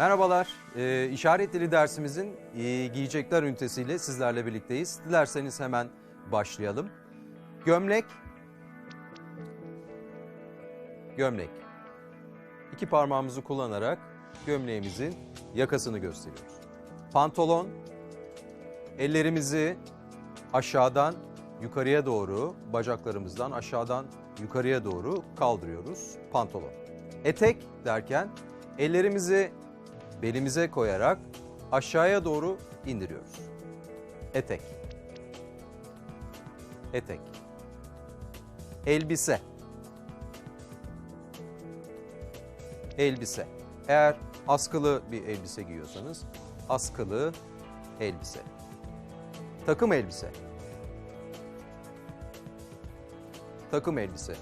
Merhabalar, ee, işaret dili dersimizin e, giyecekler ünitesiyle sizlerle birlikteyiz. Dilerseniz hemen başlayalım. Gömlek, gömlek. İki parmağımızı kullanarak gömleğimizin yakasını gösteriyoruz. Pantolon, ellerimizi aşağıdan yukarıya doğru, bacaklarımızdan aşağıdan yukarıya doğru kaldırıyoruz. Pantolon. Etek derken ellerimizi belimize koyarak aşağıya doğru indiriyoruz. Etek. Etek. Elbise. Elbise. Eğer askılı bir elbise giyiyorsanız askılı elbise. Takım elbise. Takım elbise.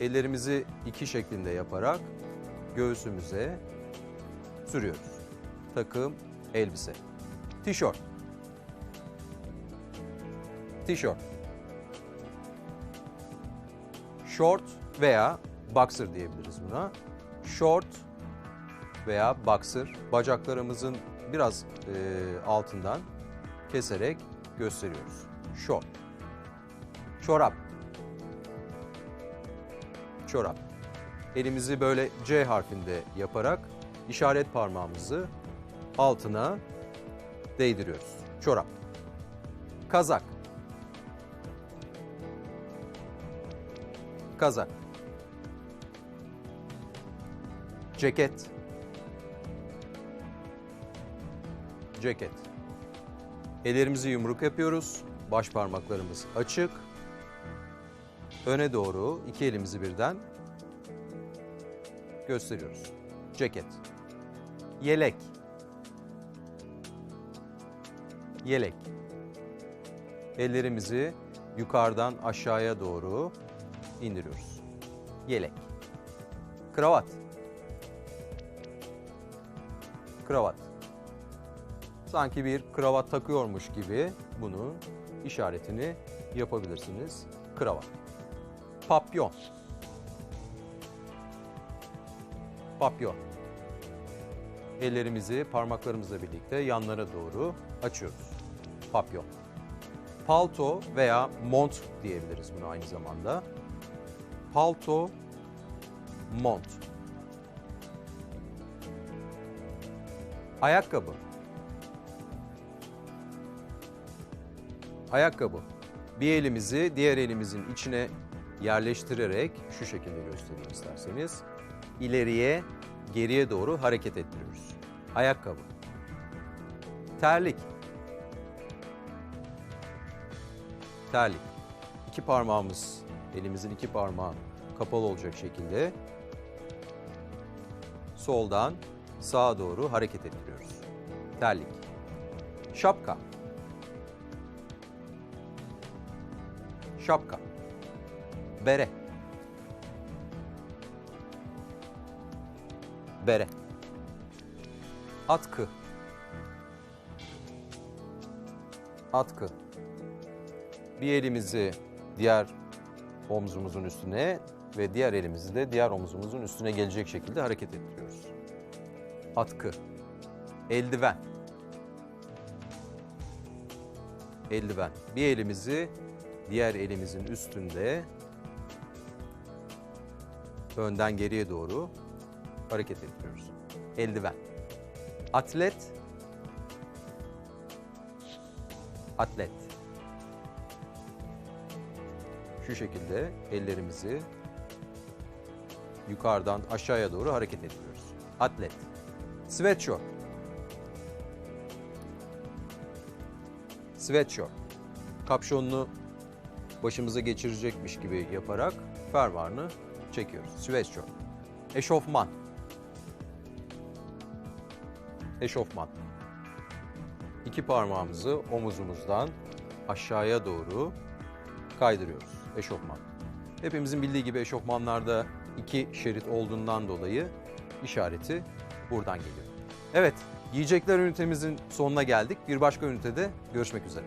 Ellerimizi iki şeklinde yaparak göğsümüze sürüyoruz. Takım elbise. Tişört. Tişört. Short veya boxer diyebiliriz buna. Short veya boxer bacaklarımızın biraz e, altından keserek gösteriyoruz. Short. Çorap. Çorap. Elimizi böyle C harfinde yaparak işaret parmağımızı altına değdiriyoruz. Çorap. Kazak. Kazak. Ceket. Ceket. Ellerimizi yumruk yapıyoruz. Baş parmaklarımız açık. Öne doğru iki elimizi birden gösteriyoruz. Ceket. Yelek. Yelek. Ellerimizi yukarıdan aşağıya doğru indiriyoruz. Yelek. Kravat. Kravat. Sanki bir kravat takıyormuş gibi bunu işaretini yapabilirsiniz. Kravat. Papyon. Papyon. Ellerimizi parmaklarımızla birlikte yanlara doğru açıyoruz. Papyon. Palto veya mont diyebiliriz bunu aynı zamanda. Palto, mont. Ayakkabı. Ayakkabı. Bir elimizi diğer elimizin içine yerleştirerek şu şekilde göstereyim isterseniz. ileriye, geriye doğru hareket ettiriyoruz. Ayakkabı. Terlik. Terlik. İki parmağımız, elimizin iki parmağı kapalı olacak şekilde soldan sağa doğru hareket ettiriyoruz. Terlik. Şapka. Şapka. Bere. Bere. Atkı. Atkı. Bir elimizi diğer omzumuzun üstüne ve diğer elimizi de diğer omzumuzun üstüne gelecek şekilde hareket ettiriyoruz. Atkı. Eldiven. Eldiven. Bir elimizi diğer elimizin üstünde önden geriye doğru hareket ettiriyoruz. Eldiven. Atlet. Atlet. Şu şekilde ellerimizi yukarıdan aşağıya doğru hareket ettiriyoruz. Atlet. Sweatshirt. Sweatshirt. Kapşonunu başımıza geçirecekmiş gibi yaparak fermuarını çekiyoruz. Sweatshirt. Eşofman. Eşofman. İki parmağımızı omuzumuzdan aşağıya doğru kaydırıyoruz. Eşofman. Hepimizin bildiği gibi eşofmanlarda iki şerit olduğundan dolayı işareti buradan geliyor. Evet, giyecekler ünitemizin sonuna geldik. Bir başka ünitede görüşmek üzere.